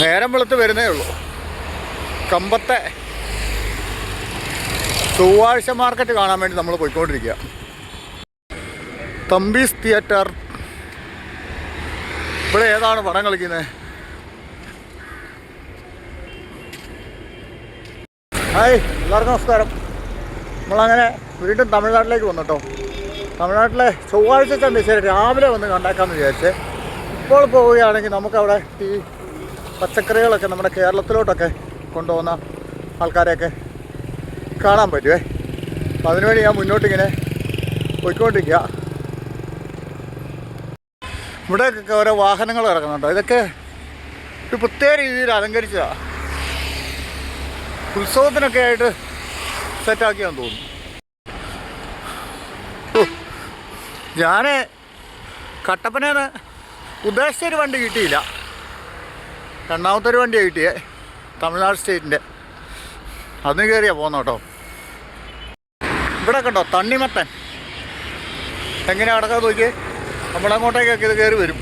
നേരം വെളുത്ത് വരുന്നേ ഉള്ളൂ. കമ്പത്തെ ചൊവ്വാഴ്ച മാർക്കറ്റ് കാണാൻ വേണ്ടി നമ്മൾ പോയിക്കൊണ്ടിരിക്കുക. തമ്പീസ് തിയേറ്റർ ഇവിടെ ഏതാണ് പടം കളിക്കുന്നത് ഹായ് എല്ലാവർക്കും നമസ്കാരം. നമ്മളങ്ങനെ വീണ്ടും തമിഴ്നാട്ടിലേക്ക് വന്നു കേട്ടോ തമിഴ്നാട്ടിലെ ചൊവ്വാഴ്ച ചന്തശ്ശേരി രാവിലെ വന്ന് കണ്ടാക്കാമെന്ന് വിചാരിച്ച്. ഇപ്പോൾ പോവുകയാണെങ്കിൽ നമുക്കവിടെ ഈ പച്ചക്കറികളൊക്കെ നമ്മുടെ കേരളത്തിലോട്ടൊക്കെ കൊണ്ടുപോകുന്ന ആൾക്കാരെയൊക്കെ കാണാൻ പറ്റുമേ അപ്പം അതിനുവേണ്ടി ഞാൻ മുന്നോട്ടിങ്ങനെ പോയിക്കൊണ്ടിരിക്കുക ഇവിടെയൊക്കെ ഓരോ വാഹനങ്ങൾ ഇറങ്ങുന്നുണ്ട് ഇതൊക്കെ ഒരു പ്രത്യേക രീതിയിൽ അലങ്കരിച്ചതാണ് ഉത്സവത്തിനൊക്കെ ആയിട്ട് സെറ്റാക്കിയാന്ന് തോന്നുന്നു. ഞാൻ കട്ടപ്പനന്ന് ഉദ്ദേശിച്ചൊരു വണ്ടി കിട്ടിയില്ല. രണ്ടാമത്തെ ഒരു വണ്ടിയാണ് കിട്ടിയേ തമിഴ്നാട് സ്റ്റേറ്റിന്റെ. അതിന് കയറിയാ പോകുന്ന കേട്ടോ. ഇവിടെ കണ്ടോ തണ്ണിമത്തൻ. എങ്ങനെയാണ് കിടക്കാതെ നോക്കിയേ? നമ്മളങ്ങോട്ടേക്കൊക്കെ ഇത് കയറി വരും.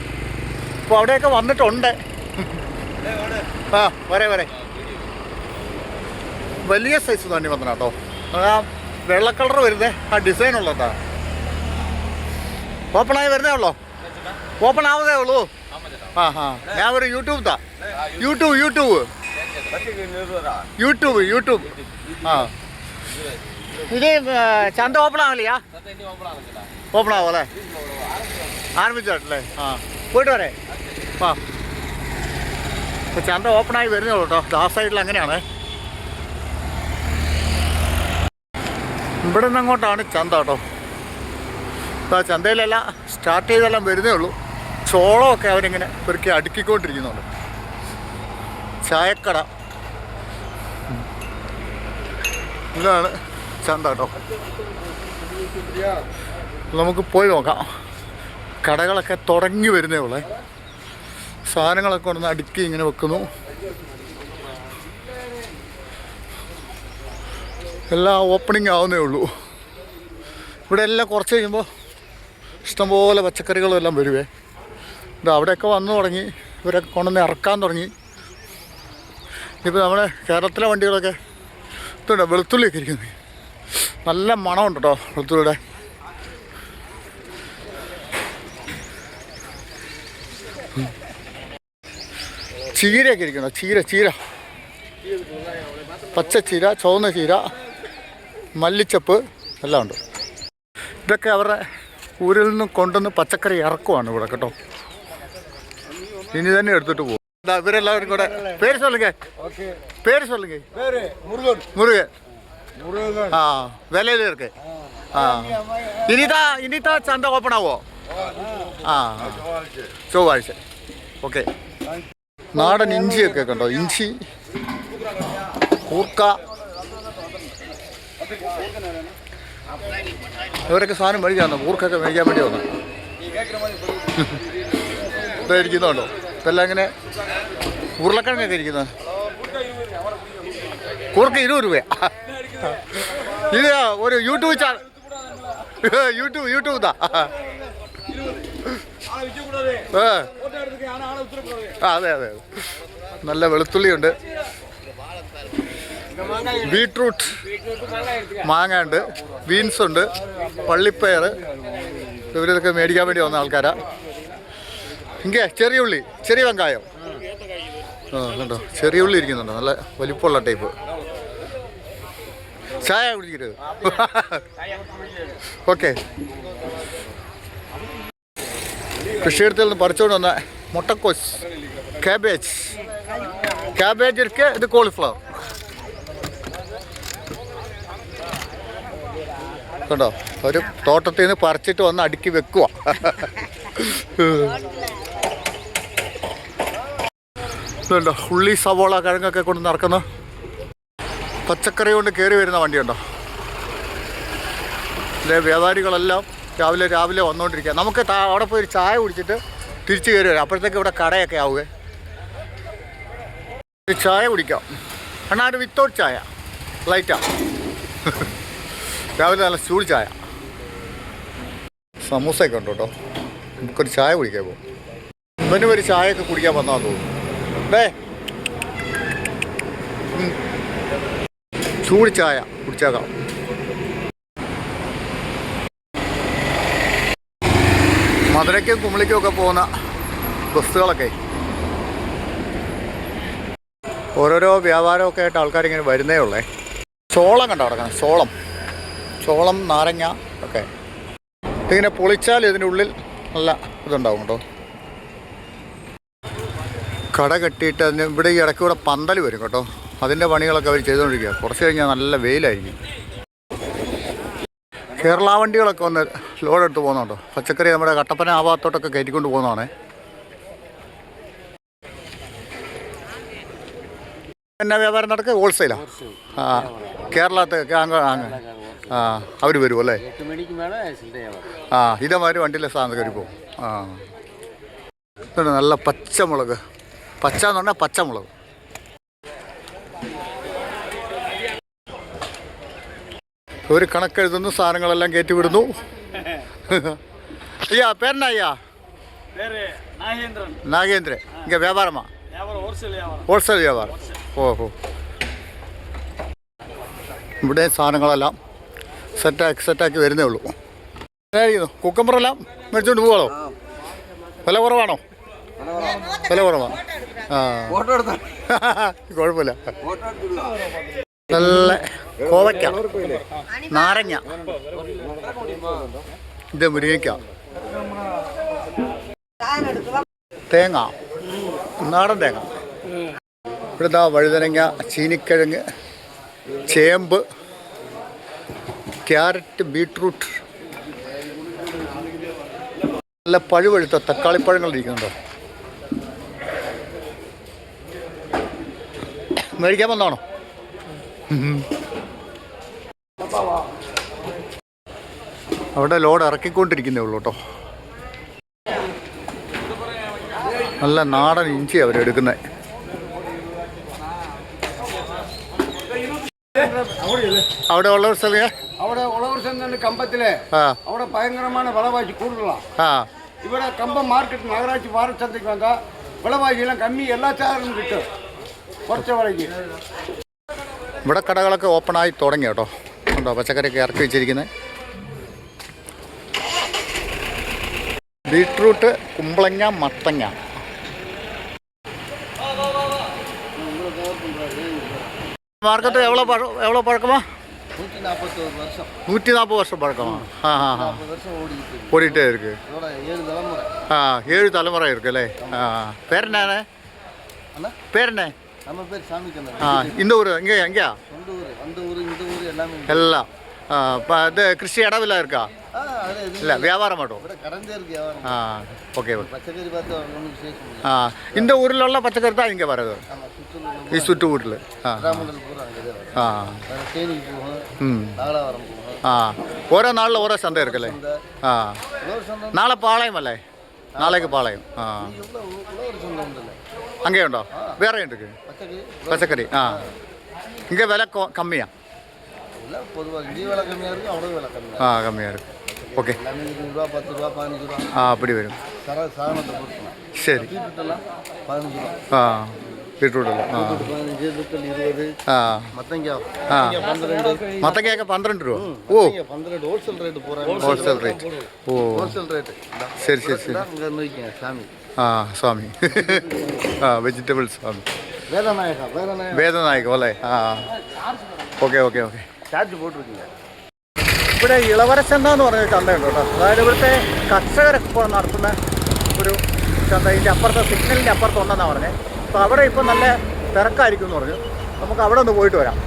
അപ്പോൾ അവിടെയൊക്കെ വന്നിട്ടുണ്ട്. ആ വരെ വരെ. വലിയ സൈസ് തണ്ണിമത്തൻ കേട്ടോ ആ വെള്ള കളർ വരുന്നേ. ആ ഡിസൈൻ ഉള്ളതാ. ഓപ്പണായി വരുന്നേ ഉള്ളോ? ഓപ്പൺ ആവുന്നേ ഉള്ളൂ. ഞാൻ ഒരു യൂട്യൂബ് താ. YouTube YouTube. YouTube YouTube. ആ. ഇത് ചന്ത ഓപ്പൺ ആവില്ലയാ ഓപ്പൺ ആവും അല്ലേ? ആരംഭിച്ചല്ലേ ആ. പോയിട്ട് വരെ. ആ ഇപ്പൊ ചന്ത ഓപ്പൺ ആയി വരുന്നേ കേട്ടോ. ആ സൈഡിൽ അങ്ങനെയാണ്. ഇവിടെ നിന്ന് അങ്ങോട്ടാണ് ചന്ത കേട്ടോ. ചന്തയിലെല്ലാം സ്റ്റാർട്ട് ചെയ്തെല്ലാം വരുന്നേ ഉള്ളൂ. ചോളമൊക്കെ അവരിങ്ങനെ പെറുക്കി അടുക്കിക്കൊണ്ടിരിക്കുന്നുണ്ട്. ചായക്കട. ഇതാണ് ചന്ത കേട്ടോ നമുക്ക് പോയി നോക്കാം. കടകളൊക്കെ തുടങ്ങി വരുന്നേ ഉള്ളേ. സാധനങ്ങളൊക്കെ കൊണ്ടുവന്ന് അടുക്കി ഇങ്ങനെ വെക്കുന്നു. എല്ലാം ഓപ്പണിംഗ് ആവുന്നേ ഉള്ളൂ. ഇവിടെ എല്ലാം കുറച്ച് കഴിയുമ്പോൾ ഇഷ്ടംപോലെ പച്ചക്കറികളും എല്ലാം വരുവേ. ഇത് അവിടെയൊക്കെ വന്നു തുടങ്ങി. ഇവരൊക്കെ കൊണ്ടുവന്ന് ഇറക്കാൻ തുടങ്ങി. ഇപ്പോൾ നമ്മുടെ കേരളത്തിലെ വണ്ടികളൊക്കെ ഇതുണ്ട് വെളുത്തുള്ളിയൊക്കെ ഇരിക്കുന്നത് നല്ല മണമുണ്ട് കേട്ടോ വെളുത്തുള്ളിയുടെ. ചീരയൊക്കെ ഇരിക്കണോ ചീര ചീര. പച്ച ചീര ചുവന്ന ചീര മല്ലിച്ചപ്പ് എല്ലാം ഉണ്ട്. ഇതൊക്കെ അവരുടെ ഊരിൽ നിന്നും കൊണ്ടുവന്ന് പച്ചക്കറി ഇറക്കുവാണ് ഇവിടെ കേട്ടോ. ഇനി തന്നെ എടുത്തിട്ട് പോകും. ഇവരെല്ലാവരും കൂടെ പേര് സ്വലങ്ക പേര് സ്വലങ്ക മുറുക ആ വിലയിൽ ഇറക്കെ ആ. ഇനിത്താ ഇനിത്താ ചന്ത ഓപ്പൺ ആവോ? ആ. ചൊവ്വാഴ്ച. ഓക്കെ. നാടൻ ഇഞ്ചി ഒക്കെ കണ്ടോ? ഇഞ്ചി കൂർക്ക. ഇവരൊക്കെ സാധനം മേടിക്കാന്നോ കൂർക്കൊക്കെ മേടിക്കാൻ വേണ്ടി വന്നു? ഇതായിരിക്കുന്നുണ്ടോ ഇതെല്ലാം ഇങ്ങനെ ഉരുളക്കിഴങ്ങൊക്കെ ഇരിക്കുന്നത്. കൂർക്ക ഇരുപത് രൂപ ഇത് ഒരു യൂട്യൂബ് ചാനൽ യൂട്യൂബ് യൂട്യൂബ് താ ഏ ആ അതെ അതെ നല്ല വെളുത്തുള്ളിയുണ്ട്. ബീട്രൂട്ട് മാങ്ങ ഉണ്ട് ബീൻസ് ഉണ്ട് പള്ളിപ്പയർ ഇവരിതൊക്കെ മേടിക്കാൻ വേണ്ടി വന്ന ആൾക്കാരാ. ഇங்கே ചെറിയ ഉള്ളി ചെറിയ വെങ്കായം. ആ കണ്ടോ? ചെറിയ ഉള്ളി ഇരിക്കുന്നുണ്ടോ. നല്ല വലിപ്പമുള്ള ടൈപ്പ് ചായ കുടിക്കരുത് ഓക്കെ. കൃഷിയിടത്തിൽ നിന്ന് പറിച്ചുകൊണ്ട് വന്ന മുട്ടക്കോസ് കാബേജ് കാബേജ് ഇരിക്കെ ഇത് കോളിഫ്ലവർ കണ്ടോ? ഒരു തോട്ടത്തിൽ നിന്ന് പറിച്ചിട്ട് വന്ന് അടുക്കി വെക്കുക ഇതുണ്ടോ ഉള്ളി സവോള കിഴങ്ങൊക്കെ കൊണ്ട് നടക്കുന്ന പച്ചക്കറി കൊണ്ട് കയറി വരുന്ന വണ്ടിയുണ്ടോ? ഇതിലെ വ്യാപാരികളെല്ലാം രാവിലെ രാവിലെ വന്നുകൊണ്ടിരിക്കുക നമുക്ക് അവിടെ പോയി ഒരു ചായ കുടിച്ചിട്ട് തിരിച്ചു കയറി വരാം. അപ്പോഴത്തേക്ക് ഇവിടെ കടയൊക്കെ ആവുകയെ ഒരു ചായ കുടിക്കാം. എന്നാൽ ഒരു വിത്തൗട്ട് ചായ. ലൈറ്റാ രാവിലെ നല്ല ചൂട് ചായ. സമൂസയൊക്കെ ഉണ്ട് കേട്ടോ നമുക്കൊരു ചായ കുടിക്കാൻ പോകും ഇവനും ഒരു ചായയൊക്കെ കുടിക്കാൻ വന്നാന്ന് തോന്നുന്നു. ചൂട് ചായ കുടിച്ചേക്കാം. മധുരയ്ക്കും കുമളിക്കും ഒക്കെ പോകുന്ന ബസ്സുകളൊക്കെ. ഓരോരോ വ്യാപാരമൊക്കെ ആയിട്ട് ആൾക്കാരിങ്ങനെ വരുന്നേ ഉള്ളേ. ചോളം കണ്ടോ കിടക്കണം ചോളം. ചോളം നാരങ്ങ ഒക്കെ. ഇതിങ്ങനെ പൊളിച്ചാൽ ഇതിനുള്ളിൽ നല്ല ഇതുണ്ടാവും കേട്ടോ. കട കെട്ടിയിട്ട് അതിന് ഇവിടെ ഈ ഇടയ്ക്ക് പന്തൽ വരും കേട്ടോ. അതിന്റെ പണികളൊക്കെ അവർ ചെയ്തുകൊണ്ടിരിക്കുക കുറച്ച് കഴിഞ്ഞാൽ നല്ല വെയിലായിരിക്കും. കേരള വണ്ടികളൊക്കെ വന്ന് ലോഡ് എടുത്ത് പോകുന്നുണ്ടോ പച്ചക്കറി നമ്മുടെ കട്ടപ്പന ആ ഭാഗത്തോട്ടൊക്കെ കയറ്റിക്കൊണ്ട് പോകുന്നതാണേ. എന്നാ വ്യാപാരം നടക്കുക ഹോൾസെയിലാ ആ? അങ്ങ് ആ അവർ വരും അല്ലേ? ആ ഇതേമാതിരി വണ്ടിയിലെ സാധനം കയറി പോകും. ആ. നല്ല പച്ചമുളക്. പച്ച എന്ന് പറഞ്ഞാൽ പച്ചമുളക് ഒരു കണക്കെഴുതുന്നു സാധനങ്ങളെല്ലാം കയറ്റി വിടുന്നു ஐயா பேர் என்ன ஐயா பேரு நாகேந்திரன் நாகேந்திரன் இங்கே வியாபாரமா வியாபாரம் ஹோல்சேல் வியாபாரம் ഹോൾസെയിൽ വ്യാപാരം ഓഹോ ഇവിടെ സാധനങ്ങളെല്ലാം സെറ്റാക്കി സെറ്റാക്കി വരുന്നേ ഉള്ളൂ എങ്ങനെയായിരിക്കുന്നു കുക്കമ്പറെല്ലാം മേടിച്ചുകൊണ്ട് പോകാമോ വില കുറവാണോ വില കുറവാണ് ആ ഫോട്ടോ എടുത്താ. കുഴപ്പമില്ല. ഫോട്ടോ നല്ല കോവയ്ക്ക. നാരങ്ങ. ഇത് മുരിങ്ങയ്ക്ക. തേങ്ങ. നാടൻ തേങ്ങ. ഇവിടുത്തെ വഴുതനങ്ങ ചീനിക്കിഴങ്ങ് ചേമ്പ് ക്യാരറ്റ് ബീട്രൂട്ട്. നല്ല പഴുവഴുത്ത തക്കാളിപ്പഴങ്ങൾ ഇരിക്കുന്നുണ്ടോ? മേടിക്കാൻ വന്നാണോ അവിടെ ലോഡ് ഇറക്കിക്കൊണ്ടിരിക്കുന്നേ ഉള്ളൂ കേട്ടോ. നല്ല നാടൻ ഇഞ്ചി അവരെടുക്കുന്നത് അവിടെ ഉള്ളവർ സ്ഥലേ അവിടെ ഉള്ളവർ ചെന്നു കമ്പത്തിലെ. അവിടെ ഭയങ്കരമാണ് വിളവാശി കൂടുതലാണ് ഇവിടെ കമ്പം മാർക്കറ്റ് നഗരാட்சி வார சந்தைக்கு வந்தால் விலைவாசி எல்லாம் கம்மி எல்லா சேரும் കുറച്ച് വിലയ്ക്ക് ഇവിടെ കടകളൊക്കെ ഓപ്പണായി തുടങ്ങി കേട്ടോ ഉണ്ടോ പച്ചക്കറിയൊക്കെ ഇറക്കി വെച്ചിരിക്കുന്നത് ബീട്രൂട്ട് കുമ്പളങ്ങ മത്തങ്ങ മാർക്കറ്റ് എവ്വളോ പഴ- എവ്വളോ പഴക്കമാ நூற்றி நாற்பத்தோரு வருஷம் நூற்றி நாற்பது வருஷம் பழக்கமா ஆ ஆ ஆ நாற்பது வருஷம் ஓடிக்கிட்டு இருக்கு ஓடிட்டே இருக்கு இதோட ஏழு தலைமுறை ஆ ஏழு தலைமுறை இருக்குல்லே ஆ பேர் என்ன அண்ணா பேர் என்ன நம்ம பேர் சாமி கண்ணன் ஆ இந்த ஊர் இங்கே எங்கேயா சொந்த ஊர் அந்த ஊர் இந்த ஊர் எல்லாமே இருக்கு. எல்லாம் ஆ இப்போ இது கிருஷி இடவில்லாம் இருக்கா ஆ அது இது இல்லை வியாபாரம் மட்டும் ഇവിടെ கடந்தே இருக்கு வியாபாரம் ஆ ஓகே ஓகே பச்சைக்கறி பார்த்து ஒன்றும் விசேஷம் இல்லை ஆ இந்த ஊரில் உள்ள பச்சைக்கறி தான் இங்கே வருது நம்ம சுற்றுலா ഈ சுற்று ஊரில் ஆ கிராமங்கள் பூரா அங்கே தான் வரும் ஆ வேறு தேனிக்கு போகும் ம் நாகலாவரம் போகும் ആ ഓരോ നാളിൽ ഓരോ ചന്ത இருக்குல்லே இந்த ആ உழவர் சொந்தம் നാളെ പാളയം അല്ലേ നാളേക്ക് പാളയം ആ இவ்வளோ உழவர் சொந்தம் உண்டுல்ல അങ്ങനെയുണ്ടോ വേറെ ഉണ്ട് പച്ചക്കറി ആ ഇങ്ങനെ വില കമ്മിയാ ആ കമ്മിയാ ഓക്കെ ആ അപ്പടി വരും ശരി ആ ബീട്രൂട്ടല്ല ആ മത്തങ്ങയൊക്കെ പന്ത്രണ്ട് രൂപ ഓ ഹോൾസെയിൽ റേറ്റ് ഓ ശരി ശരി ശരി ആ സ്വാമി ആ വെജിറ്റബിൾ സ്വാമി வேதநாயகா வேதநாயகா വേദനായകം അല്ലേ ആ ഓക്കെ ഓക്കെ ഓക്കെ சார்ஜ் போட்டிருக்கீங்க ഇവിടെ ഇളവരച്ചന്ത എന്ന് പറഞ്ഞ ചന്തയുണ്ട് കേട്ടോ അതായത് ഇവിടുത്തെ കർഷകരൊക്കെ ഇപ്പോൾ നടത്തുന്ന ഒരു ചന്ത ഇതിൻ്റെ അപ്പുറത്തെ സിഗ്നലിൻ്റെ അപ്പുറത്തുണ്ടെന്നാണ് പറഞ്ഞത് അപ്പോൾ അവിടെ ഇപ്പോൾ നല്ല തിരക്കായിരിക്കും എന്ന് പറഞ്ഞു നമുക്ക് അവിടെ ഒന്ന് പോയിട്ട് വരാം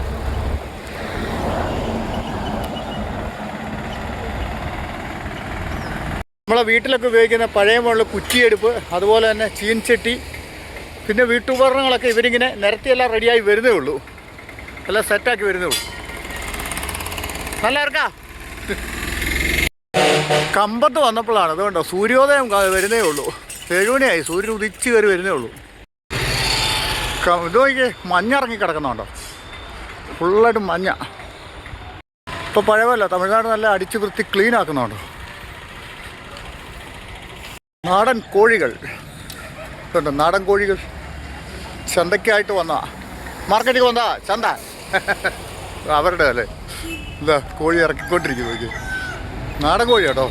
നമ്മളെ വീട്ടിലൊക്കെ ഉപയോഗിക്കുന്ന പഴയ മുകളിൽ കുറ്റിയെടുപ്പ് അതുപോലെ തന്നെ ചീൻചട്ടി പിന്നെ വീട്ടുപകരണങ്ങളൊക്കെ ഇവരിങ്ങനെ നിരത്തിയെല്ലാം റെഡിയായി വരുന്നേ ഉള്ളൂ. എല്ലാം സെറ്റാക്കി വരുന്നേ ഉള്ളൂ. നല്ല ഇറക്കാ കമ്പത്ത് വന്നപ്പോഴാണ് അതുകൊണ്ടോ സൂര്യോദയം വരുന്നേ ഉള്ളൂ. ഏഴുമണിയായി സൂര്യൻ ഉദിച്ച് കയറി വരുന്നേ ഉള്ളൂ. ഇത് നോക്കിയേ മഞ്ഞിറങ്ങി കിടക്കുന്നുണ്ടോ? ഫുള്ളായിട്ട് മഞ്ഞ. ഇപ്പോൾ പഴയല്ല തമിഴ്നാട് നല്ല അടിച്ചു വൃത്തി ക്ലീൻ ആക്കുന്നുണ്ടോ നാടൻ കോഴികൾ. ഇതുണ്ട് നാടൻ കോഴികൾ. ചന്തയ്ക്കായിട്ട് വന്ന. മാർക്കറ്റിൽ വന്ന ചന്ത. അവരുടെ അല്ലേ? എന്താ കോഴി ഇറക്കിക്കൊണ്ടിരിക്കുന്നു നോക്കി നാടൻ കോഴി കേട്ടോ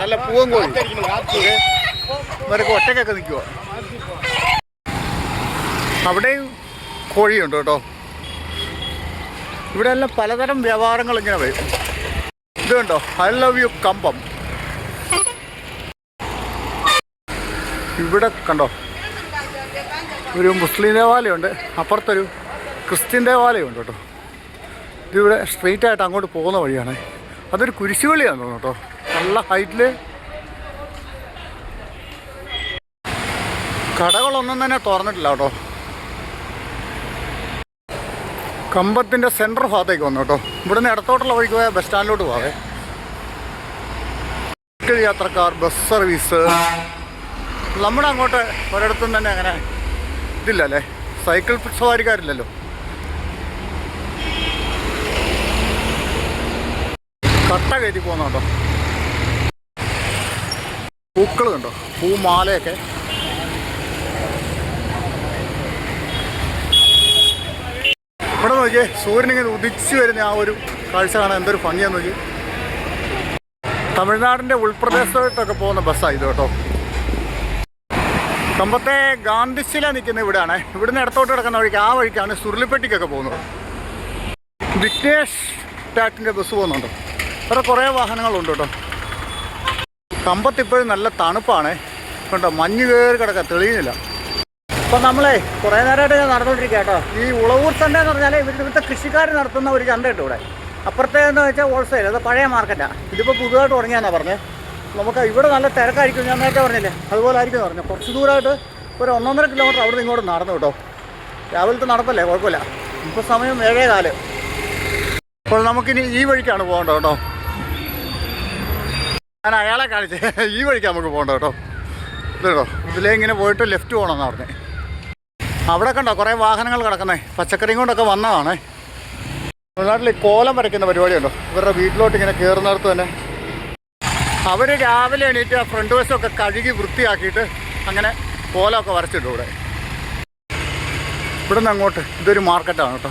നല്ല പൂവൻ കോഴി. ഇവരൊക്കെ ഒറ്റക്കൊക്കെ നിൽക്കുക അവിടെയും കോഴിയുണ്ട് കേട്ടോ. ഇവിടെ എല്ലാം പലതരം വ്യവഹാരങ്ങൾ ഇങ്ങനെ വരും. ഇത് കണ്ടോ? ഐ ലവ് യു കമ്പം. ഇവിടെ കണ്ടോ? ഒരു മുസ്ലിം ദേവാലയമുണ്ട്. അപ്പുറത്തൊരു ക്രിസ്ത്യൻ ദേവാലയമുണ്ട് കേട്ടോ. ഇതിവിടെ സ്ട്രെയിറ്റ് ആയിട്ട് അങ്ങോട്ട് പോകുന്ന വഴിയാണ്. അതൊരു കുരിശുപള്ളിയാണെന്ന് തോന്നുന്നു കേട്ടോ. നല്ല ഹൈറ്റിൽ കടകളൊന്നും തന്നെ തുറന്നിട്ടില്ല കേട്ടോ. കമ്പത്തിന്റെ സെൻട്രൽ ഭാഗത്തേക്ക് വന്നു കേട്ടോ. ഇവിടുന്ന് ഇടത്തോട്ടുള്ള വഴിക്ക് പോയാൽ ബസ് സ്റ്റാൻഡിലോട്ട് പോവേ. യാത്രക്കാർ ബസ് സർവീസ് നമ്മുടെ അങ്ങോട്ട് ഒരിടത്തും തന്നെ അങ്ങനെ ഇതില്ല അല്ലേ സൈക്കിൾ സവാരിക്കാരില്ലല്ലോ. കട്ട കയറ്റി പോകുന്നുണ്ടോ പൂക്കളുണ്ടോ പൂമാലയൊക്കെ. ഇവിടെ നോക്കിയേ സൂര്യനിങ്ങനെ ഉദിച്ചു വരുന്ന ആ ഒരു കാഴ്ച കാണാൻ എന്തൊരു ഭംഗിയാന്ന് നോക്കി തമിഴ്നാടിന്റെ ഉൾപ്രദേശത്തോട്ടൊക്കെ പോകുന്ന ബസ്സാണ് ഇത് കേട്ടോ. കമ്പത്തെ ഗാന്ധിശില നിൽക്കുന്ന ഇവിടെയാണ്. ഇവിടുന്ന് ഇടത്തോട്ട് കിടക്കുന്ന വഴിക്ക് ആ വഴിക്കാണ് സുരുളിപ്പെട്ടിക്കൊക്കെ പോകുന്നത്. വിഘ്നേഷ് ടാറ്റിന്റെ ബസ് പോകുന്നുണ്ട്. അവിടെ കുറേ വാഹനങ്ങളുണ്ട് കേട്ടോ. കമ്പത്ത് ഇപ്പോഴും നല്ല തണുപ്പാണ്. കണ്ടോ മഞ്ഞ് കയറി കിടക്കുക തെളിയുന്നില്ല. ഇപ്പം നമ്മളെ കുറേ നേരമായിട്ട് ഞാൻ നടന്നുകൊണ്ടിരിക്കുക കേട്ടോ. ഈ ഉളവൂർ ചന്ത എന്ന് പറഞ്ഞാൽ ഇവിടുത്തെ ഇവിടുത്തെ കൃഷിക്കാർ നടത്തുന്ന ഒരു ചന്തയുണ്ട് ഇവിടെ. അപ്പുറത്തെ എന്ന് വെച്ചാൽ ഹോൾസെയിൽ അത് പഴയ മാർക്കറ്റാണ് ഇതിപ്പോൾ പുതുതായിട്ട് തുടങ്ങിയാന്നാണ് പറഞ്ഞത് നമുക്ക് ഇവിടെ നല്ല തിരക്കായിരിക്കും ഞാൻ നേരത്തെ പറഞ്ഞില്ലേ? അതുപോലെ ആയിരിക്കും പറഞ്ഞു. കുറച്ച് ദൂരമായിട്ട് ഒരു ഒന്നൊന്നര കിലോമീറ്റർ അവിടെ ഇങ്ങോട്ട് നടന്നു കേട്ടോ. രാവിലത്തെ നടപ്പല്ലേ? കുഴപ്പമില്ല. ഇപ്പോൾ സമയം ഏഴേ കാൽ അപ്പോൾ നമുക്കിനി ഈ വഴിക്കാണ് പോകേണ്ടത് കേട്ടോ. ഞാൻ അയാളെ കാണിച്ചേ ഈ വഴിക്ക് നമുക്ക് പോകേണ്ടത് കേട്ടോ. ഇത് ഇതിലേ ഇങ്ങനെ പോയിട്ട് ലെഫ്റ്റ് പോകണമെന്നാണ് പറഞ്ഞത് അവിടെ കണ്ടോ കുറേ വാഹനങ്ങൾ കിടക്കുന്നേ? പച്ചക്കറിയും കൊണ്ടൊക്കെ വന്നതാണ്. തമിഴ്നാട്ടിൽ കോലം വരയ്ക്കുന്ന പരിപാടിയുണ്ടോ? ഇവരുടെ വീട്ടിലോട്ട് ഇങ്ങനെ കയറുന്നിടത്ത് തന്നെ. അവർ രാവിലെ എണീറ്റ് ആ ഫ്രണ്ട് വശമൊക്കെ കഴുകി വൃത്തിയാക്കിയിട്ട് അങ്ങനെ കോലമൊക്കെ വരച്ചിട്ടു ഇവിടെ. ഇവിടുന്ന് അങ്ങോട്ട്. ഇതൊരു മാർക്കറ്റാണ് കേട്ടോ.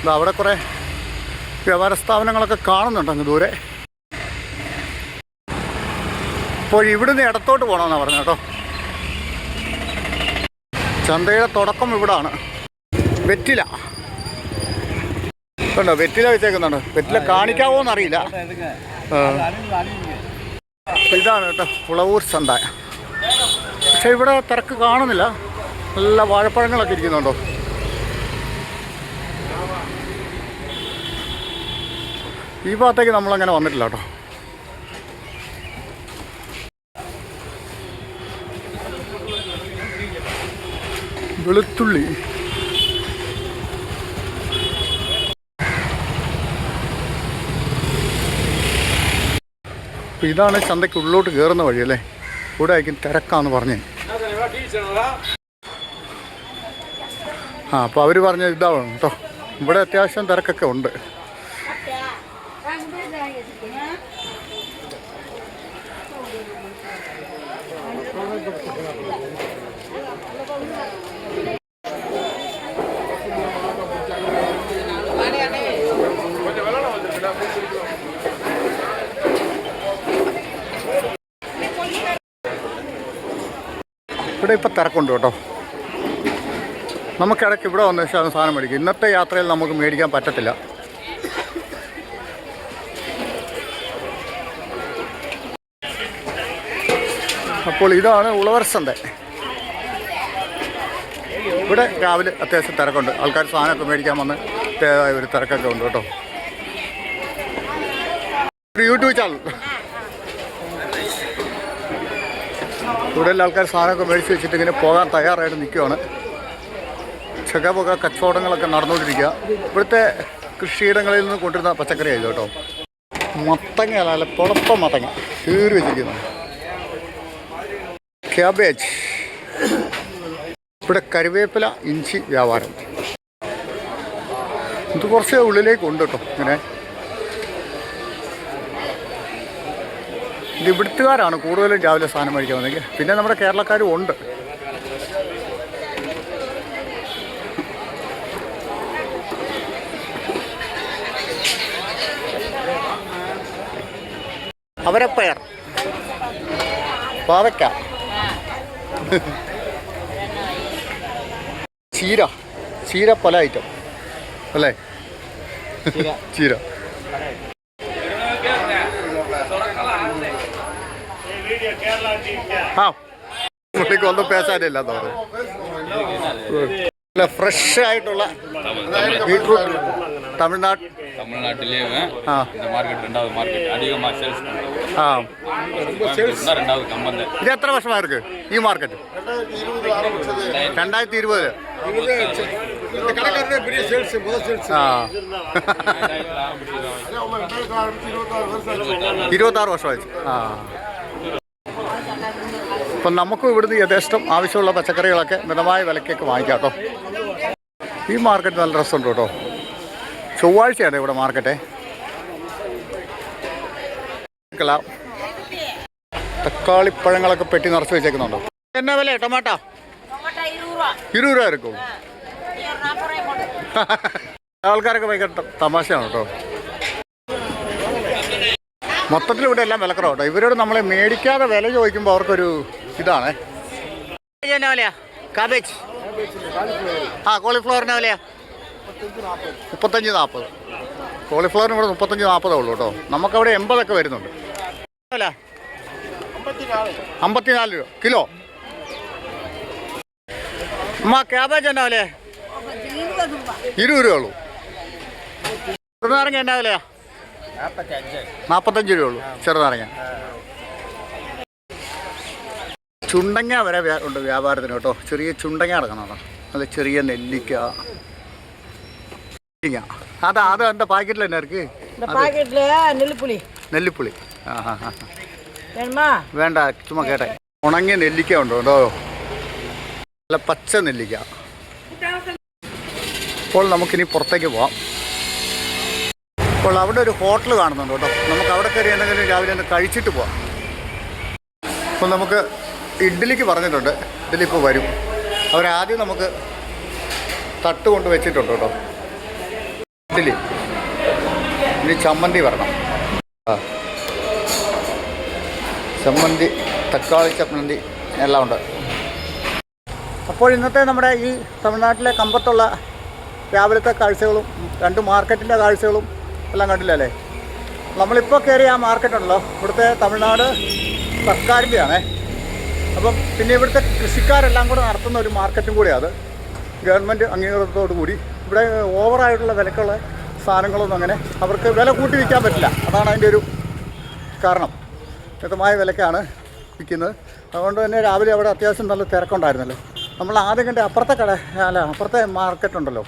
ഇത് അവിടെ കുറേ വ്യാപാര സ്ഥാപനങ്ങളൊക്കെ കാണുന്നുണ്ട് അങ്ങ് ദൂരെ. അപ്പോൾ ഇവിടുന്ന് ഇടത്തോട്ട് പോകണമെന്നാണ് പറഞ്ഞത് കേട്ടോ. ചന്തയുടെ തുടക്കം ഇവിടാണ്. വെറ്റില. കണ്ടോ വെറ്റില വെച്ചേക്കുന്നുണ്ട്. വെറ്റില കാണിക്കാവോ എന്നറിയില്ല ഇതാണ് കേട്ടോ പുളവൂർ ചന്ത. പക്ഷെ ഇവിടെ തിരക്ക് കാണുന്നില്ല. നല്ല വാഴപ്പഴങ്ങളൊക്കെ ഇരിക്കുന്നുണ്ടോ? ഈ ഭാഗത്തേക്ക് നമ്മളങ്ങനെ വന്നിട്ടില്ല കേട്ടോ. വെളുത്തുള്ളി. അപ്പോൾ ഇതാണ് ചന്തയ്ക്ക് ഉള്ളിലോട്ട് കയറുന്ന വഴി അല്ലേ? ഇവിടെ ആയിരിക്കും തിരക്കാന്ന് പറഞ്ഞേ. ആ അപ്പോൾ അവർ പറഞ്ഞ ഇതാവണം കേട്ടോ. ഇവിടെ അത്യാവശ്യം തിരക്കൊക്കെ ഉണ്ട്. ഇവിടെ ഇപ്പോൾ തിരക്കുണ്ട് കേട്ടോ. നമുക്കിടയ്ക്ക് ഇവിടെ വന്ന ശേഷം സാധനം മേടിക്കും. ഇന്നത്തെ യാത്രയിൽ നമുക്ക് മേടിക്കാൻ പറ്റത്തില്ല. അപ്പോൾ ഇതാണ് ഉളവർ സന്ത. ഇവിടെ രാവിലെ അത്യാവശ്യം തിരക്കുണ്ട്. ആൾക്കാർ സാധനമൊക്കെ മേടിക്കാൻ വന്ന് ഒരു തിരക്കൊക്കെ ഉണ്ട് കേട്ടോ. ഒരു യൂട്യൂബ് ചാനൽ. എല്ലാ ആൾക്കാർ സാധനമൊക്കെ മേടിച്ച് വെച്ചിട്ട് ഇങ്ങനെ പോകാൻ തയ്യാറായിട്ട് നിൽക്കുകയാണ് ചകപുക കച്ചവടങ്ങളൊക്കെ നടന്നുകൊണ്ടിരിക്കുക. ഇവിടുത്തെ കൃഷിയിടങ്ങളിൽ നിന്ന് കൊണ്ടുവരുന്ന പച്ചക്കറി ആയിരുന്നു കേട്ടോ. മത്തങ്ങ അല്ലെ പുളപ്പ മത്തങ്ങ. കീറി വെച്ചിരിക്കുന്നു. ക്യാബേജ്. ഇവിടെ കരുവേപ്പില ഇഞ്ചി വ്യാപാരം. ഇത് കുറച്ച് ഉള്ളിലേക്ക് ഉണ്ട് കേട്ടോ ഇങ്ങനെ. ഇവിടുത്തുകാരാണ് കൂടുതലും രാവിലെ സാധനം മേടിക്കാൻ വന്നെങ്കിൽ പിന്നെ നമ്മുടെ കേരളക്കാരും ഉണ്ട്. അവരെ അവരപ്പയർ. പാവയ്ക്ക. ചീര. ചീര പല ഐറ്റം. അല്ലേ? ചീര ആ പുള്ളിക്ക് ഒന്നും പേശാനില്ല തോന്നുന്നു ഫ്രഷ് ആയിട്ടുള്ള ബീട്രൂട്ട് തമിഴ്നാട് தமிழ்நாட்டிலேயே இந்த மார்க்கெட் ரெண்டாவது மார்க்கெட் அதிகமாக சேல்ஸ் பண்ணுறோம் ரெண்டாவது கம்பெனி இது எத்தனை வருஷமா இருக்கு ஈ மார்க்கெட் ரெண்டாயிரத்தி இருபது இருபத்தாறு வருஷம் ஆச்சு ஆ അപ്പം നമുക്കും ഇവിടുന്ന് യഥേഷ്ടം ആവശ്യമുള്ള പച്ചക്കറികളൊക്കെ മിതമായ വിലക്കൊക്കെ വാങ്ങിക്കാം കേട്ടോ ഈ മാർക്കറ്റ് നല്ല രസമുണ്ട് കേട്ടോ. ചൊവ്വാഴ്ചയാണ് ഇവിടെ മാർക്കറ്റേ? തക്കാളിപ്പഴങ്ങളൊക്കെ പെട്ടി നിറച്ച് വെച്ചേക്കുന്നുണ്ടോ? എന്നാ വില? ടൊമാറ്റോ? ഇരുപത് രൂപ എടുക്കും ആൾക്കാരൊക്കെ ഭയങ്കര തമാശയാണ് കേട്ടോ? മൊത്തത്തിൽ ഇവിടെ എല്ലാം വിലക്കുറവ് കേട്ടോ. ഇവരോട് നമ്മളെ മേടിക്കാതെ വില ചോദിക്കുമ്പോൾ അവർക്കൊരു ഇതാണ്. കാബേജ് ആ കോളിഫ്ലവറിന് വിലയാ? മുപ്പത്തഞ്ച് നാൽപ്പത് കോളിഫ്ലവറിന് ഇവിടെ മുപ്പത്തഞ്ച് നാൽപ്പതേ ഉള്ളൂ കേട്ടോ. നമുക്കവിടെ എൺപതൊക്കെ വരുന്നുണ്ട്. അമ്പത്തിനാല് രൂപ. കിലോ? അമ്മ ക്യാബേജ് എന്നാ വിലയാ? ഇരുപത് രൂപ ഇരുപത് രൂപ ഉള്ളൂ. ചെറുനാരങ്ങ എന്നാ വിലയാ? നാൽപ്പത്തഞ്ച് രൂപ ഉള്ളൂ ചെറുനാരങ്ങ ചുണ്ടങ്ങ വരെ ഉണ്ട് വ്യാപാരത്തിന് കേട്ടോ. ചെറിയ ചുണ്ടങ്ങ അടക്കണം അത് ചെറിയ നെല്ലിക്ക അതാ അത് എന്റെ പാക്കറ്റിൽ തന്നെ ഇറക്ക് നെല്ലിപ്പുളി. നെല്ലിപ്പുളി. വേണ്ട ചുമ്മാ കേട്ടെ. ഉണങ്ങിയ നെല്ലിക്ക ഉണ്ടോ കേട്ടോ? നല്ല പച്ച നെല്ലിക്ക. അപ്പോൾ നമുക്കിനി പുറത്തേക്ക് പോവാം. അപ്പോൾ അവിടെ ഒരു ഹോട്ടൽ കാണുന്നുണ്ട് കേട്ടോ. നമുക്ക് അവിടെ കയറി എന്തെങ്കിലും രാവിലെ ഒന്ന് കഴിച്ചിട്ട് പോവാം. അപ്പോൾ നമുക്ക് ഇഡ്ഡലിക്ക് പറഞ്ഞിട്ടുണ്ട്. ഇഡ്ഡലി ഇപ്പോൾ വരും. അവരാദ്യം നമുക്ക് തട്ട് കൊണ്ട് വെച്ചിട്ടുണ്ട് കേട്ടോ. ഇഡ്ഡലി. ഇനി ചമ്മന്തി വരണം. ആ. ചമ്മന്തി തക്കാളി ചമ്മന്തി എല്ലാം ഉണ്ട്. അപ്പോൾ ഇന്നത്തെ നമ്മുടെ ഈ തമിഴ്നാട്ടിലെ കമ്പത്തുള്ള രാവിലത്തെ കാഴ്ചകളും രണ്ട് മാർക്കറ്റിന്റെ കാഴ്ചകളും എല്ലാം കണ്ടില്ലല്ലേ? നമ്മളിപ്പോൾ കയറിയ ആ മാർക്കറ്റുണ്ടല്ലോ. ഇവിടുത്തെ തമിഴ്നാട് സർക്കാരിന്റെയാണേ അപ്പം പിന്നെ ഇവിടുത്തെ കൃഷിക്കാരെല്ലാം കൂടെ നടത്തുന്ന ഒരു മാർക്കറ്റും കൂടിയാണ് അത്. ഗവൺമെന്റ് അംഗീകാരത്തോടു കൂടി. ഇവിടെ ഓവറായിട്ടുള്ള വിലക്കുള്ള സാധനങ്ങളൊന്നും അങ്ങനെ അവർക്ക് വില കൂട്ടി വിൽക്കാൻ പറ്റില്ല. അതാണ് അതിന്റെ ഒരു കാരണം. മിതമായ വിലക്കാണ് വിൽക്കുന്നത്. അതുകൊണ്ട് തന്നെ രാവിലെ അവിടെ അത്യാവശ്യം നല്ല തിരക്കുണ്ടായിരുന്നല്ലോ? നമ്മൾ ആദ്യം കണ്ട അപ്പുറത്തെ കട അല്ല അപ്പുറത്തെ മാർക്കറ്റ് ഉണ്ടല്ലോ.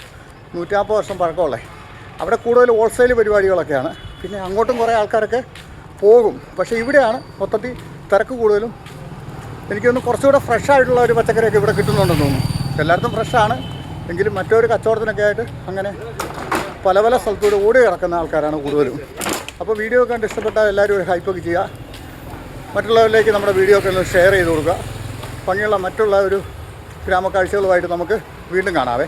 നൂറ്റാമ്പത് വർഷം പഴക്കമുള്ളത് അവിടെ കൂടുതൽ ഹോൾസെയിൽ പരിപാടികളൊക്കെയാണ്. പിന്നെ അങ്ങോട്ടും കുറേ ആൾക്കാരൊക്കെ പോകും. പക്ഷേ ഇവിടെയാണ് മൊത്തത്തിൽ തിരക്ക് കൂടുതലും. എനിക്കൊന്ന് കുറച്ചുകൂടെ ഫ്രഷ് ആയിട്ടുള്ള ഒരു പച്ചക്കറിയൊക്കെ ഇവിടെ കിട്ടുന്നുണ്ടെന്ന് തോന്നുന്നു. എല്ലായിടത്തും ഫ്രഷാണ് എങ്കിലും മറ്റൊരു കച്ചവടത്തിനൊക്കെ ആയിട്ട് അങ്ങനെ പല പല സ്ഥലത്തൂടെ ഓടി കിടക്കുന്ന ആൾക്കാരാണ് കൂടുതലും. അപ്പോൾ വീഡിയോ കണ്ട് ഇഷ്ടപ്പെട്ടാൽ എല്ലാവരും ഒരു ഹൈപ്പൊക്കെ ചെയ്യുക. മറ്റുള്ളവരിലേക്ക് നമ്മുടെ വീഡിയോ ഒക്കെ ഒന്ന് ഷെയർ ചെയ്ത് കൊടുക്കുക. ഭംഗിയുള്ള മറ്റുള്ള ഒരു ഗ്രാമക്കാഴ്ചകളുമായിട്ട് നമുക്ക് വീണ്ടും കാണാവേ.